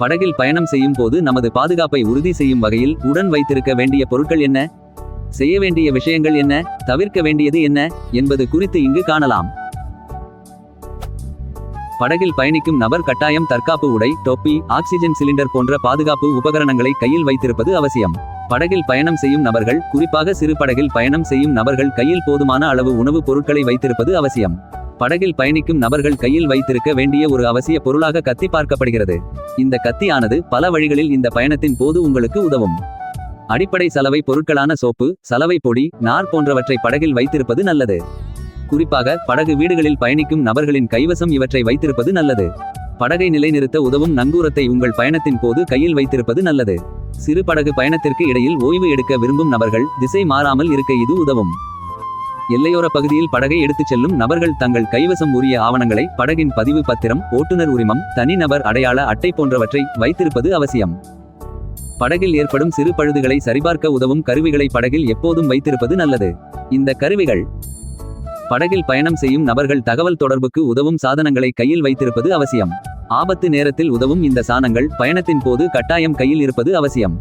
படகில் பயணம் செய்யும் போது நமது பாதுகாப்பை உறுதி செய்யும் வகையில் உடன் வைத்திருக்க வேண்டிய பொருட்கள் என்ன? செய்ய வேண்டிய விஷயங்கள் என்ன? தவிர்க்க வேண்டியது என்ன? என்பது குறித்து இங்கு காணலாம். படகில் பயணிக்கும் நபர் கட்டாயம் தற்காப்பு உடை தொப்பி ஆக்சிஜன் சிலிண்டர் போன்ற பாதுகாப்பு உபகரணங்களை கையில் வைத்திருப்பது அவசியம். படகில் பயணம் செய்யும் நபர்கள் குறிப்பாக சிறு படகில் பயணம் செய்யும் நபர்கள் கையில் போதுமான அளவு உணவுப் பொருட்களை வைத்திருப்பது அவசியம். படகில் பயணிக்கும் நபர்கள் கையில் வைத்திருக்க வேண்டிய ஒரு அவசிய பொருளாக கத்தி பார்க்கப்படுகிறது. இந்த கத்தியானது பல வழிகளில் இந்த பயணத்தின் போது உங்களுக்கு உதவும். அடிப்படை சலவை பொருட்களான சோப்பு சலவை பொடி நார் போன்றவற்றை படகில் வைத்திருப்பது நல்லது. குறிப்பாக படகு வீடுகளில் பயணிக்கும் நபர்களின் கைவசம் இவற்றை வைத்திருப்பது நல்லது. படகை நிலைநிறுத்த உதவும் நங்கூரத்தை உங்கள் பயணத்தின் போது கையில் வைத்திருப்பது நல்லது. சிறு படகு பயணத்திற்கு இடையில் ஓய்வு எடுக்க விரும்பும் நபர்கள் திசை மாறாமல் இருக்க இது உதவும். எல்லையோர பகுதியில் படகை எடுத்துச் செல்லும் நபர்கள் தங்கள் கைவசம் உரிய ஆவணங்களை படகின் பதிவு பத்திரம் ஓட்டுநர் உரிமம் தனிநபர் அடையாள அட்டை போன்றவற்றை வைத்திருப்பது அவசியம். படகில் ஏற்படும் சிறு பழுதுகளை சரிபார்க்க உதவும் கருவிகளை படகில் எப்போதும் வைத்திருப்பது நல்லது. இந்த கருவிகள் படகில் பயணம் செய்யும் நபர்கள் தகவல் தொடர்புக்கு உதவும் சாதனங்களை கையில் வைத்திருப்பது அவசியம். ஆபத்து நேரத்தில் உதவும் இந்த சாதனங்கள் பயணத்தின் போது கட்டாயம் கையில் இருப்பது அவசியம்.